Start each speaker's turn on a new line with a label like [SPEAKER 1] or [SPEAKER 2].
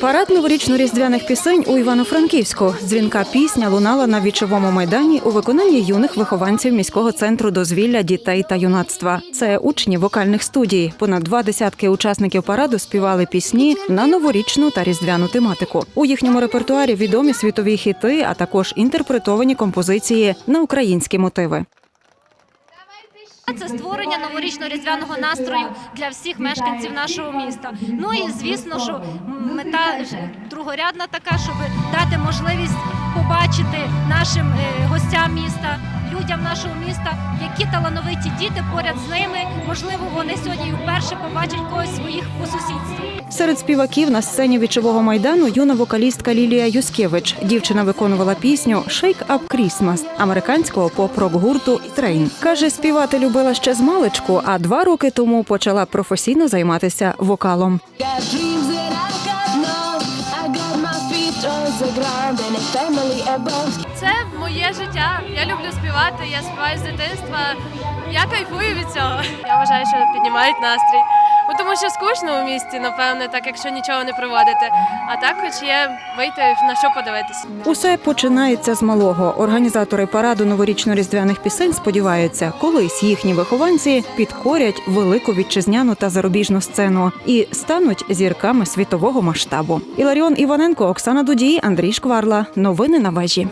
[SPEAKER 1] Парад новорічно-різдвяних пісень у Івано-Франківську. Дзвінка пісня лунала на вічовому майдані у виконанні юних вихованців міського центру дозвілля дітей та юнацтва. Це учні вокальних студій. Понад два десятки учасників параду співали пісні на новорічну та різдвяну тематику. У їхньому репертуарі відомі світові хіти, а також інтерпретовані композиції на українські мотиви.
[SPEAKER 2] Це створення новорічно-різдвяного настрою для всіх мешканців нашого міста. Ну і звісно, що мета другорядна така, щоб дати можливість побачити нашим е, гостям міста, людям нашого міста, які талановиті діти поряд з ними. Можливо, вони сьогодні вперше побачать когось своїх по сусідству.
[SPEAKER 1] Серед співаків на сцені вічового майдану юна вокалістка Лілія Юскевич. Дівчина виконувала пісню «Shake Up Christmas» американського поп-рок гурту Трейн. Каже, співати любила ще з маличку, а два роки тому почала професійно займатися вокалом.
[SPEAKER 3] Це моє життя. Я люблю співати, я співаю з дитинства. Я кайфую від цього. Я вважаю, що піднімають настрій. Ну, тому що скучно у місті, напевне, так якщо нічого не проводити. А так, хоч є вийти на що подивитися.
[SPEAKER 1] Усе починається з малого. Організатори параду новорічно-різдвяних пісень сподіваються, колись їхні вихованці підкорять велику вітчизняну та зарубіжну сцену і стануть зірками світового масштабу. Іларіон Іваненко, Оксана Дудій, Андрій Шкварла. Новини на вежі.